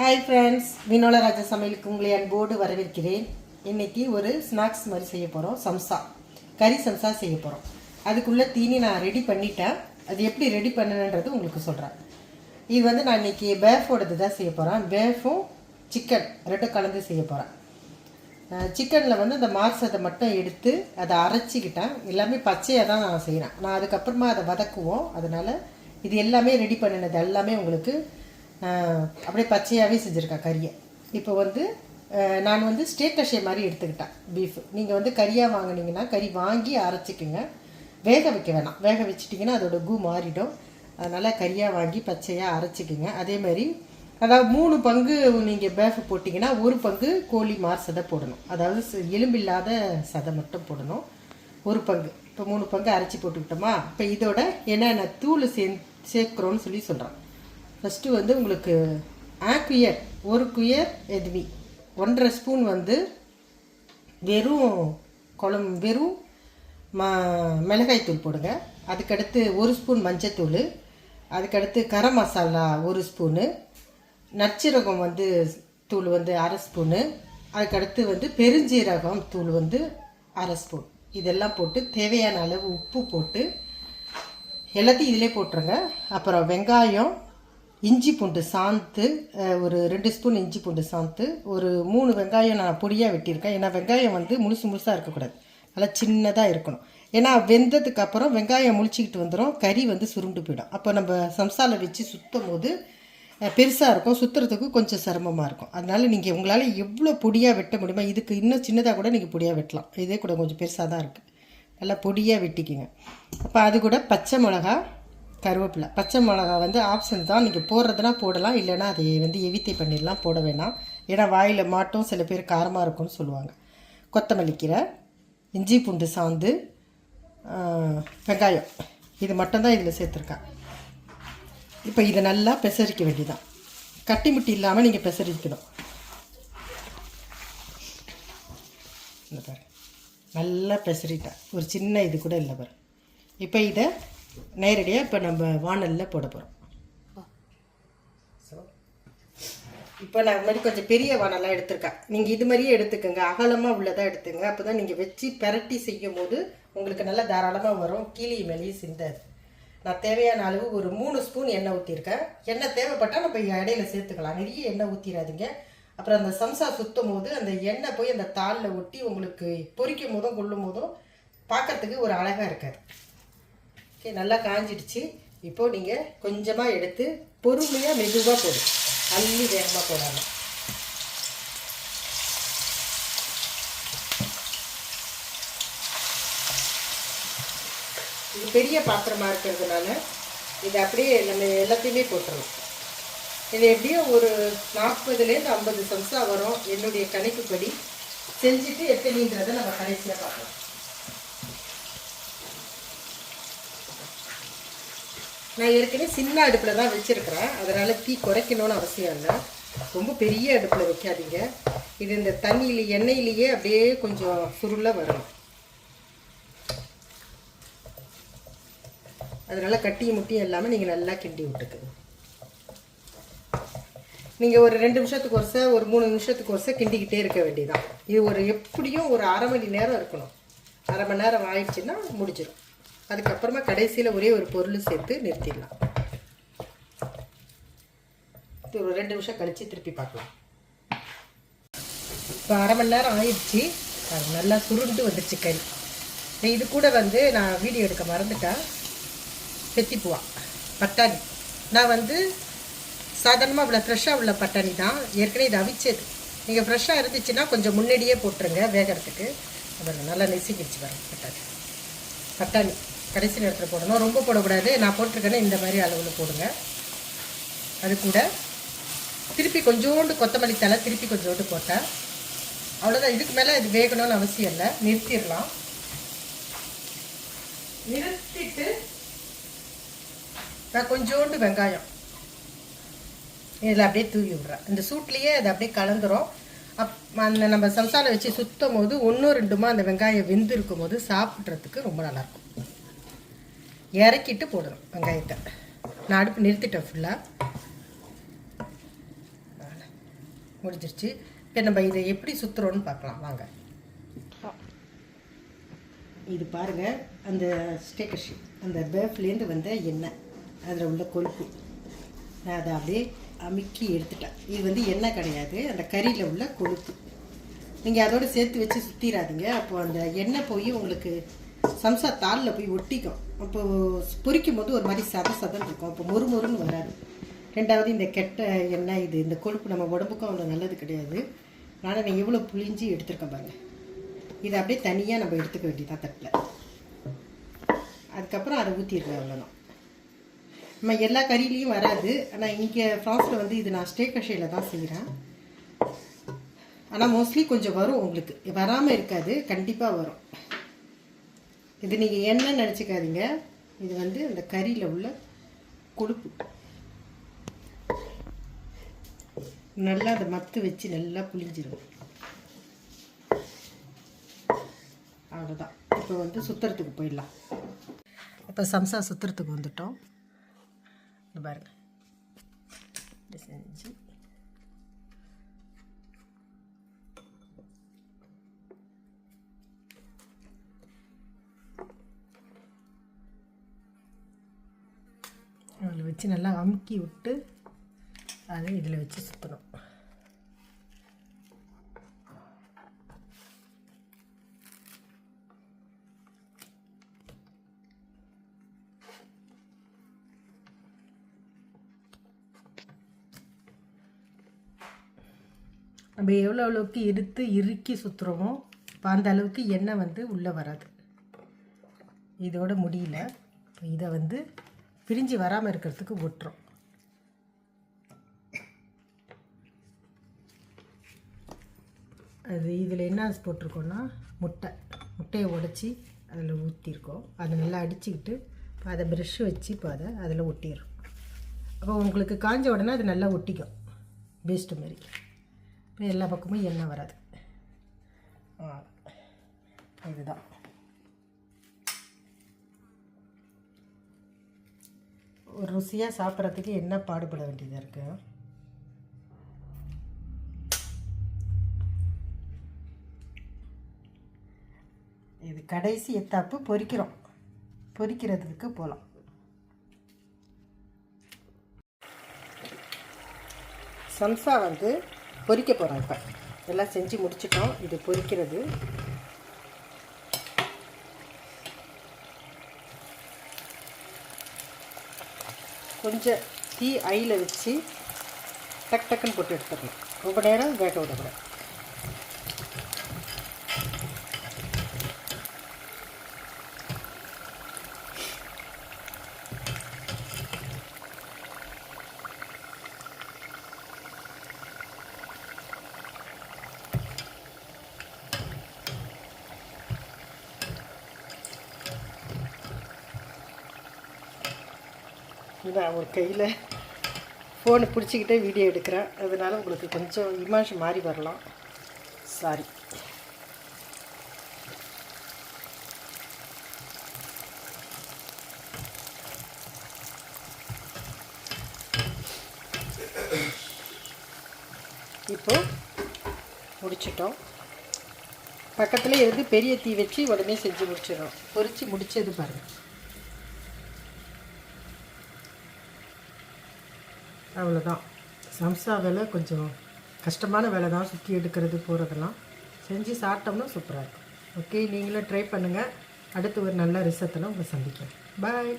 Hi friends வினோல ராஜா சமையலுக்கு உங்களை அன்போடு வரவேற்கிறேன். இன்றைக்கி ஒரு ஸ்நாக்ஸ் மாதிரி செய்ய போகிறோம் சம்சா கறி சம்சா செய்ய போகிறோம் அதுக்குள்ளே தீனி நான் ரெடி பண்ணிட்டேன். அது எப்படி ரெடி பண்ணணுன்றது உங்களுக்கு சொல்கிறேன் இது வந்து நான் இன்னைக்கு பேஃபோடது தான் செய்ய போகிறேன் பேஃபும் சிக்கன் ரெண்டும் கலந்து செய்ய போகிறேன் சிக்கனில் வந்து அந்த மார்சத்தை மட்டும் எடுத்து அதை அரைச்சிக்கிட்டேன். எல்லாமே பச்சையாக தான் நான் செய்கிறேன் நான் அதுக்கப்புறமா அதை வதக்குவோம். அதனால் இது எல்லாமே ரெடி பண்ணினது எல்லாமே உங்களுக்கு அப்படியே பச்சையாகவே செஞ்சுருக்கேன் கறியை. இப்போ வந்து நான் வந்து ஸ்டேட் அஷே மாதிரி எடுத்துக்கிட்டேன் பீஃப் நீங்கள் வந்து கறியாக வாங்கினீங்கன்னா கறி வாங்கி அரைச்சிக்குங்க. வேக வைக்க வேணாம். வேக வச்சிட்டிங்கன்னா அதோட கூ மாறிடும். அதனால் கறியாக வாங்கி பச்சையாக அரைச்சிக்குங்க. அதே மாதிரி அதாவது மூணு பங்கு நீங்கள் பேஃப் போட்டிங்கன்னா ஒரு பங்கு கோழி மார் சதை போடணும். அதாவது எலும்பில்லாத சதை மட்டும் போடணும். ஒரு பங்கு. இப்போ மூணு பங்கு அரைச்சி போட்டுக்கிட்டோமா? இப்போ இதோட என்னென்ன தூள் சே சேர்க்குறோன்னு சொல்லி சொல்கிறேன் ஃபஸ்ட்டு வந்து உங்களுக்கு ஆக்குயர் ஒரு குயர் எதுவி. ஒன்றரை ஸ்பூன் வந்து வெறும் குழம்பு வெறும் ம மிளகாய்த்தூள் போடுங்க. அதுக்கடுத்து ஒரு ஸ்பூன் மஞ்சத்தூள். அதுக்கடுத்து கரம் மசாலா ஒரு ஸ்பூனு. நற்சீரகம் வந்து தூள் வந்து அரை ஸ்பூனு. அதுக்கடுத்து வந்து பெருஞ்சீரகம் தூள் வந்து அரை ஸ்பூன். இதெல்லாம் போட்டு தேவையான அளவு உப்பு போட்டு எல்லாத்தையும் இதிலே போட்டுருங்க. அப்புறம் வெங்காயம் இஞ்சி பூண்டு சாந்து ஒரு ரெண்டு ஸ்பூன் இஞ்சி பூண்டு சாந்து ஒரு மூணு வெங்காயம் நான் பொடியாக வெட்டியிருக்கேன். ஏன்னா வெங்காயம் வந்து முழுசு முழுசாக இருக்கக்கூடாது. நல்லா சின்னதாக இருக்கணும். ஏன்னா வெந்ததுக்கு அப்புறம் வெங்காயம் முழிச்சிக்கிட்டு வந்துடும் கறி வந்து சுருண்டு போயிடும். அப்போ நம்ம சம்சாவில் வச்சு சுத்தும் போது பெருசாக இருக்கும். சுற்றுறதுக்கு கொஞ்சம் சிரமமாக இருக்கும். அதனால் நீங்கள் உங்களால் எவ்வளோ பொடியாக வெட்ட முடியுமோ இதுக்கு இன்னும் சின்னதாக கூட நீங்கள் பொடியாக வெட்டலாம். இதே கூட கொஞ்சம் பெருசாக தான் இருக்குது நல்லா பொடியாக வெட்டிக்கிங்க. அப்போ அது கூட பச்சை மிளகா கருவேப்பிலை. பச்சை மிளகா வந்து ஆப்ஷன் தான். நீங்கள் போடுறதுனா போடலாம். இல்லைன்னா அதை வந்து எவித்தை பண்ணிடலாம். போட வேணாம். ஏன்னா வாயில் மாட்டும். சில பேர் காரமாக இருக்கும்னு சொல்லுவாங்க. கொத்தமல்லி கீரை இஞ்சி பூண்டு சாந்து வெங்காயம். இது மட்டும்தான் இதில் சேர்த்துருக்கேன். இப்போ இதை நல்லா பெசரிக்க வேண்டியதான் கட்டி முட்டி இல்லாமல் நீங்கள் பெசரிக்கணும். இந்த பாரு. நல்லா பெசரிட்டேன். ஒரு சின்ன இது கூட இல்லை பாரு. இப்போ இதை நேரடியாக இப்போ நம்ம வானலில் போட போகிறோம் இப்போ நான் மாதிரி கொஞ்சம் பெரிய வானலாக எடுத்திருக்கேன். நீங்கள் இது மாதிரியே எடுத்துக்கோங்க. அகலமாக உள்ளதாக எடுத்துங்க. அப்போ தான் நீங்கள் வச்சு பெரட்டி செய்யும் போது உங்களுக்கு நல்லா தாராளமாக வரும். கீழே மேலேயே சிந்தாது. நான் தேவையான அளவு ஒரு மூணு ஸ்பூன் எண்ணெய் ஊற்றிருக்கேன் எண்ணெய் தேவைப்பட்டால் நம்ம இடையில சேர்த்துக்கலாம். நிறைய எண்ணெய் ஊற்றிடாதீங்க அப்புறம் அந்த சம்சா சுத்தும் போது அந்த எண்ணெய் போய் அந்த தாளில் ஒட்டி உங்களுக்கு பொரிக்கும் போதும் கொள்ளும் போதும் பார்க்கறதுக்கு ஒரு அழகாக இருக்காது. ஓகே நல்லா காஞ்சிடுச்சு. இப்போது நீங்கள் கொஞ்சமாக எடுத்து பொறுமையாக மெதுவாக போடும் அள்ளி வேகமாக போடாமல் இது பெரிய பாத்திரமாக இருக்கிறதுனால இது அப்படியே நம்ம எல்லாத்தையுமே போட்டுடலாம் இது எப்படியும் ஒரு நாற்பதுலேருந்து ஐம்பது சம்சா வரும். என்னுடைய கணக்குப்படி செஞ்சுட்டு எத்தனைன்றதை நம்ம கடைசியாக பார்க்கலாம். நான் ஏற்கனவே சின்ன அடுப்பில் தான் வச்சுருக்கிறேன். அதனால் தீ குறைக்கணும்னு அவசியம் இல்லை. ரொம்ப பெரிய அடுப்பில் வைக்காதீங்க. இது இந்த தண்ணியில் எண்ணெயிலேயே அப்படியே கொஞ்சம் சுருளாக வரணும். அதனால் கட்டியும் முட்டியும் இல்லாமல் நீங்கள் நல்லா கிண்டி விட்டுக்குங்க நீங்கள் ஒரு ரெண்டு நிமிஷத்துக்கு ஒரு ஒரு மூணு நிமிஷத்துக்கு ஒருசை கிண்டிக்கிட்டே இருக்க வேண்டியதான் இது ஒரு எப்படியும் ஒரு அரை மணி நேரம் இருக்கணும். அரை மணி நேரம் ஆயிடுச்சுன்னா முடிஞ்சிடும் அதுக்கப்புறமா கடைசியில் ஒரே ஒரு பொருள் சேர்த்து நிறுத்திடலாம். இது ஒரு ரெண்டு நிமிஷம் கழித்து திருப்பி பார்க்கலாம். இப்போ அரை மணி நேரம் ஆயிடுச்சு. அது நல்லா சுருண்டு வந்துடுச்சு கறி இது கூட வந்து நான் வீடியோ எடுக்க மறந்துட்டேன். செத்திப்பூவா பட்டாணி. நான் வந்து சாதாரணமாக இவ்வளோ ஃப்ரெஷ்ஷாக உள்ள பட்டாணி தான். ஏற்கனவே இது அவிச்சது. நீங்கள் ஃப்ரெஷ்ஷாக இருந்துச்சுன்னா கொஞ்சம் முன்னாடியே போட்டுருங்க வேகிறதுக்கு. அப்புறம் நல்லா நெசிக்கிடுச்சு வரும் பட்டாணி. பட்டாணி கடைசி நேரத்தில் போடணும். ரொம்ப போடக்கூடாது. நான் போட்டிருக்கேன்னா இந்த மாதிரி அளவில் போடுங்க. அது கூட திருப்பி கொஞ்சோண்டு கொத்தமல்லி தலை திருப்பி கொஞ்சோண்டு போட்டேன் அவ்வளோதான் இதுக்கு மேலே இது வேகணும்னு அவசியம் இல்லை. நிறுத்திடலாம். நிறுத்திட்டு நான் கொஞ்சோண்டு வெங்காயம். இதில் அப்படியே தூவி விட்றேன். இந்த சூட்லேயே அது அப்படியே கலந்துரும். அப் அந்த நம்ம சம்சாரம் வச்சு சுத்தும் போது ஒன்றும் ரெண்டுமா அந்த வெங்காயம் வெந்து இருக்கும் போது சாப்பிட்றதுக்கு ரொம்ப நல்லாயிருக்கும் இறக்கிட்டு போடணும் வெங்காயத்தை. நான் அடுப்பு நிறுத்திட்டேன் ஃபுல்லாக முடிஞ்சிருச்சு. இப்போ நம்ம இதை எப்படி சுற்றுறோன்னு பார்க்கலாம். வாங்க. இது பாருங்கள் அந்த ஸ்டேக்கர்ஷி அந்த பேஃப்லேருந்து வந்த எண்ணெய். அதில் உள்ள கொழுப்பு. நான் அதை அப்படியே அமுக்கி எடுத்துட்டேன். இது வந்து எண்ணெய் கிடையாது. அந்த கறியில் உள்ள கொழுப்பு. நீங்கள் அதோடு சேர்த்து வச்சு சுற்றிடாதீங்க அப்போது அந்த எண்ணெய் போய் உங்களுக்கு சம்சா தாளில் போய் ஒட்டிக்கும். அப்போது பொரிக்கும் போது ஒரு மாதிரி சத சதம் இருக்கும். அப்போ மொறு மொறுன்னு வராது. ரெண்டாவது இந்த கெட்ட எண்ணெய் இது இந்த கொழுப்பு நம்ம உடம்புக்கும் அவ்வளோ நல்லது கிடையாது. அதனால் நான் எவ்வளோ புளிஞ்சி எடுத்துருக்கேன் பாருங்க. இதை அப்படியே தனியாக நம்ம எடுத்துக்க வேண்டியதான் தட்டில். அதுக்கப்புறம் அதை ஊற்றிடுவேன் அவ்வளோதான் நம்ம எல்லா கறியிலையும் வராது. ஆனால் இங்கே ஃப்ரான்ஸில் வந்து இது நான் ஸ்டே கஷையில் தான் செய்கிறேன் ஆனால் மோஸ்ட்லி கொஞ்சம் வரும் உங்களுக்கு. வராமல் இருக்காது. கண்டிப்பாக வரும். இது நீங்கள் என்ன நினச்சிக்காதீங்க. இது வந்து அந்த கறியில் உள்ள கொழுப்பு. நல்லா அதை மத்து வச்சு நல்லா புளிஞ்சிடும் அவ்வளோதான் இப்போ வந்து சுற்றுறதுக்கு போயிடலாம். இப்போ சம்சா சுற்றுறதுக்கு வந்துட்டோம். இங்க பாருங்கள் இப்படி செஞ்சு. அதில் வச்சு நல்லா அமுக்கி விட்டு அதை இதில் வச்சு சுற்றணும் நம்ம எவ்வளோ அளவுக்கு இருத்து இறுக்கி சுற்றுறோமோ இப்போ அந்த அளவுக்கு எண்ணெய் வந்து உள்ளே வராது. இதோட முடியல. இப்போ இதை வந்து பிரிஞ்சு வராமல் இருக்கிறதுக்கு ஒட்டுறோம். அது இதில் என்ன போட்டிருக்கோன்னா முட்டை. முட்டையை உடச்சி அதில் ஊற்றிருக்கோம் அதை நல்லா அடிச்சுக்கிட்டு இப்போ அதை ப்ரெஷ் வச்சு இப்போ அதை அதில் ஒட்டிடுறோம். அப்போ உங்களுக்கு காஞ்ச உடனே அது நல்லா ஒட்டிக்கும். பேஸ்ட்டு மாதிரி. இப்போ எல்லா பக்கமும் எண்ணெய் வராது. இதுதான். ஒரு ருசியாக சாப்பிட்றதுக்கு என்ன பாடுபட வேண்டியதாக இருக்குது இது கடைசி எத்தாப்பு பொறிக்கிறோம். பொறிக்கிறதுக்கு போகலாம் சம்சா வந்து பொரிக்க போகிறோம் இப்போ. எல்லாம் செஞ்சு முடிச்சிட்டோம். இது பொரிக்கிறது கொஞ்சம் தீ ஐயில் வச்சு டக் டக்குன்னு போட்டு எடுத்துடணும் ரொம்ப நேரம் வேக விடக்கூடாது. நான் ஒரு கையில் ஃபோனை பிடிச்சிக்கிட்டே வீடியோ எடுக்கிறேன். அதனால் உங்களுக்கு கொஞ்சம் இமேஜ் மாறி வரலாம். சாரி இப்போது முடிச்சிட்டோம். பக்கத்தில் இருந்து பெரிய தீ வச்சு உடனே செஞ்சு முடிச்சிடும் பொறிச்சு முடித்தது பாருங்கள் அவ்வளோதான் சம்சா வேலை கொஞ்சம் கஷ்டமான வேலை தான் சுற்றி எடுக்கிறது போகிறதெல்லாம் செஞ்சு சாப்பிட்டோம்னா சூப்பராக இருக்கும். ஓகே நீங்களும் ட்ரை பண்ணுங்கள் அடுத்து ஒரு நல்ல ரிசத்தில் உங்களை சந்திக்கிறேன். பாய்